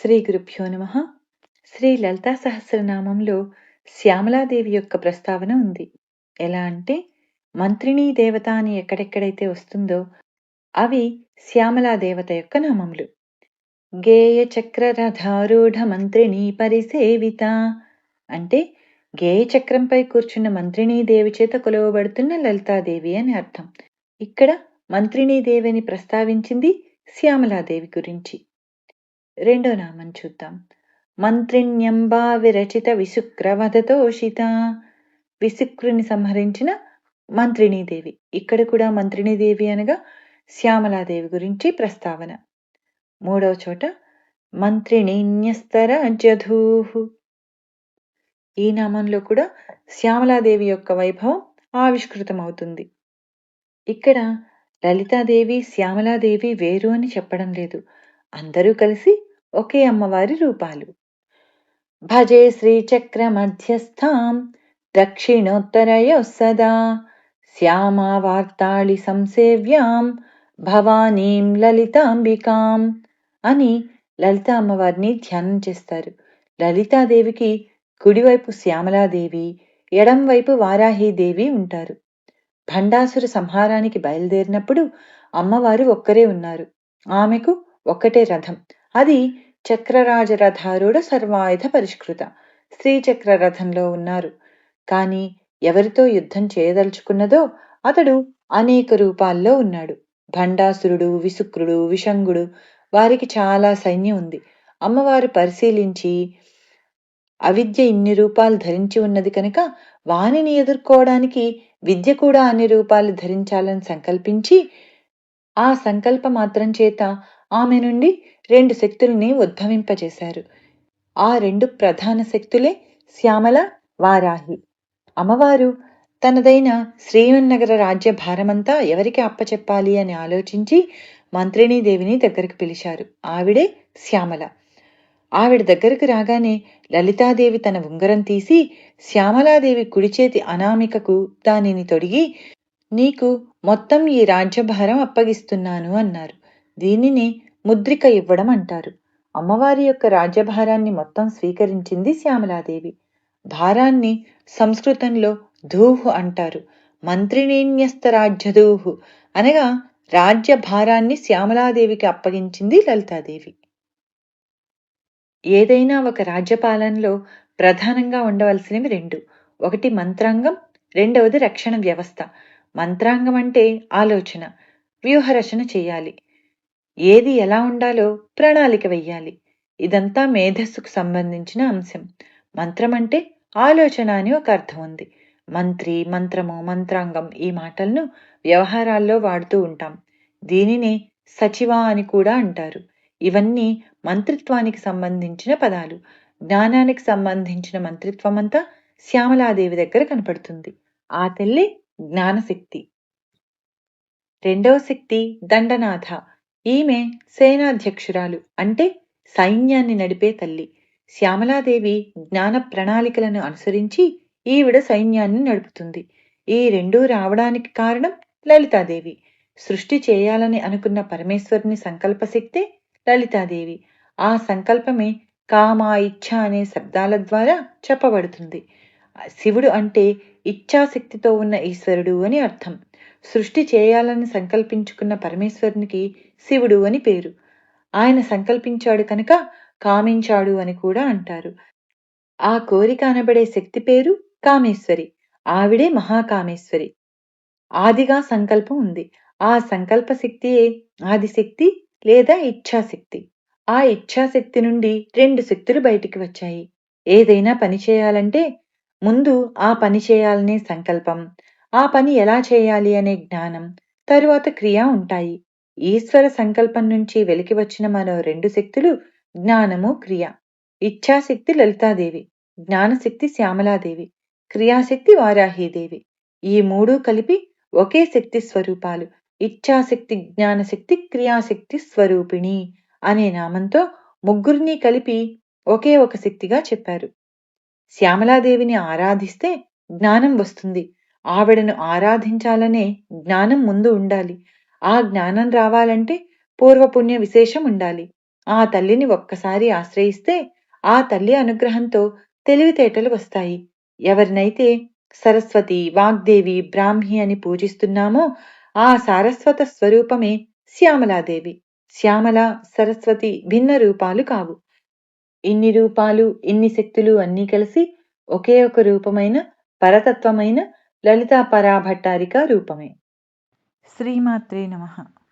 శ్రీ గురుభ్యో నమ. శ్రీ లలితా సహస్రనామంలో శ్యామలాదేవి యొక్క ప్రస్తావన ఉంది. ఎలా అంటే మంత్రిణీ దేవత అని ఎక్కడెక్కడైతే వస్తుందో అవి శ్యామలా దేవత యొక్క నామములు. గేయ చక్రరథారూఢ మంత్రిణీ పరిసేవిత అంటే గేయ చక్రంపై కూర్చున్న మంత్రిణీ దేవి చేత కొలవబడుతున్న లలితాదేవి అని అర్థం. ఇక్కడ మంత్రిణీ దేవిని ప్రస్తావించింది శ్యామలాదేవి గురించి. రెండో నామం చూద్దాం. మంత్రిణ్యంబా విరచిత విశుక్రవధతోషిత విశుక్రుని సంహరించిన మంత్రిణీదేవి. ఇక్కడ కూడా మంత్రిణీదేవి అనగా శ్యామలాదేవి గురించి ప్రస్తావన. మూడవ చోట మంత్రిణీన్యస్తర జధూహు. ఈ నామంలో కూడా శ్యామలాదేవి యొక్క వైభవం ఆవిష్కృతమవుతుంది. ఇక్కడ లలితాదేవి శ్యామలాదేవి వేరు అని చెప్పడం లేదు. అందరూ కలిసి ఒకే అమ్మవారి రూపాలు. భజే శ్రీచక్ర మధ్యస్థాం దక్షిణోత్తరయో సదా. శ్యామా వార్తాళి సంసేవ్యాం భవానీం లలితాంబికాం అని లలిత అమ్మవారిని ధ్యానం చేస్తారు. లలితాదేవికి కుడివైపు శ్యామలాదేవి ఎడంవైపు వారాహీదేవి ఉంటారు. భండాసుర సంహారానికి బయలుదేరినప్పుడు అమ్మవారు ఒక్కరే ఉన్నారు. ఆమెకు ఒక్కటే రథం. అది చక్రరాజరథారూఢ సర్వాయుధ పరిష్కృత. శ్రీచక్ర రథంలో ఉన్నారు. కాని ఎవరితో యుద్ధం చేయదలుచుకున్నదో అతడు అనేక రూపాల్లో ఉన్నాడు. భండాసురుడు విసుక్రుడు విషంగుడు వారికి చాలా సైన్యం ఉంది. అమ్మవారు పరిశీలించి అవిద్య ఇన్ని రూపాలు ధరించి ఉన్నది కనుక వానిని ఎదుర్కోవడానికి విద్య కూడా అన్ని రూపాలు ధరించాలని సంకల్పించి ఆ సంకల్ప మాత్రం చేత ఆమె నుండి రెండు శక్తుల్ని ఉద్భవింపజేశారు. ఆ రెండు ప్రధాన శక్తులే శ్యామల వారాహి. అమ్మవారు తనదైన శ్రీవన్నగర రాజ్య భారమంతా ఎవరికి అప్పచెప్పాలి అని ఆలోచించి మంత్రిణీదేవిని దగ్గరికి పిలిచారు. ఆవిడే శ్యామల. ఆవిడ దగ్గరకు రాగానే లలితాదేవి తన ఉంగరం తీసి శ్యామలాదేవి కుడిచేతి అనామికకు దానిని తొడిగి నీకు మొత్తం ఈ రాజ్యభారం అప్పగిస్తున్నాను అన్నారు. దీనిని ముద్రిక ఇవ్వడం అంటారు. అమ్మవారి యొక్క రాజ్యభారాన్ని మొత్తం స్వీకరించింది శ్యామలాదేవి. భారాన్ని సంస్కృతంలో ధూహు అంటారు. మంత్రిణీన్యస్త రాజ్యధూహు అనగా రాజ్య భారాన్ని శ్యామలాదేవికి అప్పగించింది లలితాదేవి. ఏదైనా ఒక రాజ్యపాలనలో ప్రధానంగా ఉండవలసినవి రెండు. ఒకటి మంత్రాంగం రెండవది రక్షణ వ్యవస్థ. మంత్రాంగం అంటే ఆలోచన వ్యూహరచన చేయాలి. ఏది ఎలా ఉండాలో ప్రణాళిక వెయ్యాలి. ఇదంతా మేధస్సుకు సంబంధించిన అంశం. మంత్రం అంటే ఆలోచన అని ఒక అర్థం ఉంది. మంత్రి మంత్రము మంత్రాంగం ఈ మాటలను వ్యవహారాల్లో వాడుతూ ఉంటాం. దీనిని సచివ అని కూడా అంటారు. ఇవన్నీ మంత్రిత్వానికి సంబంధించిన పదాలు. జ్ఞానానికి సంబంధించిన మంత్రిత్వం అంతా శ్యామలాదేవి దగ్గర కనపడుతుంది. ఆ తల్లి జ్ఞానశక్తి. రెండవ శక్తి దండనాథ. ఈమె సేనాధ్యక్షురాలు అంటే సైన్యాన్ని నడిపే తల్లి. శ్యామలాదేవి జ్ఞాన ప్రణాళికలను అనుసరించి ఈవిడ సైన్యాన్ని నడుపుతుంది. ఈ రెండూ రావడానికి కారణం లలితాదేవి. సృష్టి చేయాలని అనుకున్న పరమేశ్వరుని సంకల్పశక్తే లలితాదేవి. ఆ సంకల్పమే కామ ఇచ్ఛ అనే శబ్దాల ద్వారా చెప్పబడుతుంది. శివుడు అంటే ఇచ్ఛాశక్తితో ఉన్న ఈశ్వరుడు అని అర్థం. సృష్టి చేయాలని సంకల్పించుకున్న పరమేశ్వరునికి శివుడు అని పేరు. ఆయన సంకల్పించాడు కనుక కామించాడు అని కూడా అంటారు. ఆ కోరిక అనబడే శక్తి పేరు కామేశ్వరి. ఆవిడే మహాకామేశ్వరి. ఆదిగా సంకల్పం ఉంది. ఆ సంకల్ప శక్తియే ఆదిశక్తి లేదా ఇచ్ఛాశక్తి ఆ ఇచ్ఛాశక్తి నుండి రెండు శక్తులు బయటికి వచ్చాయి. ఏదైనా పని చేయాలంటే ముందు ఆ పని చేయాలనే సంకల్పం ఆ పని ఎలా చేయాలి అనే జ్ఞానం తరువాత క్రియ ఉంటాయి. ఈశ్వర సంకల్పం నుంచి వెలికి వచ్చిన మరో రెండు శక్తులు జ్ఞానము క్రియ. ఇచ్ఛాశక్తి లలితాదేవి జ్ఞానశక్తి శ్యామలాదేవి క్రియాశక్తి వారాహీదేవి. ఈ మూడు కలిపి ఒకే శక్తి స్వరూపాలు ఇచ్ఛాశక్తి జ్ఞానశక్తి క్రియాశక్తి స్వరూపిణి అనే నామంతో ముగ్గురిని కలిపి ఒకే ఒక శక్తిగా చెప్పారు. శ్యామలాదేవిని ఆరాధిస్తే జ్ఞానం వస్తుంది. ఆవిడను ఆరాధించాలనే జ్ఞానం ముందు ఉండాలి. ఆ జ్ఞానం రావాలంటే పూర్వపుణ్య విశేషం ఉండాలి. ఆ తల్లిని ఒక్కసారి ఆశ్రయిస్తే ఆ తల్లి అనుగ్రహంతో తెలివితేటలు వస్తాయి. ఎవరినైతే సరస్వతి వాగ్దేవి బ్రాహ్మి అని పూజిస్తున్నామో ఆ సారస్వత స్వరూపమే శ్యామలాదేవి. శ్యామల సరస్వతి భిన్న రూపాలు కావు. ఇన్ని రూపాలు ఇన్ని శక్తులు అన్నీ కలిసి ఒకే ఒక రూపమైన పరతత్వమైన లలితా పరాభట్టారిక రూపమే. శ్రీమాత్రే నమః.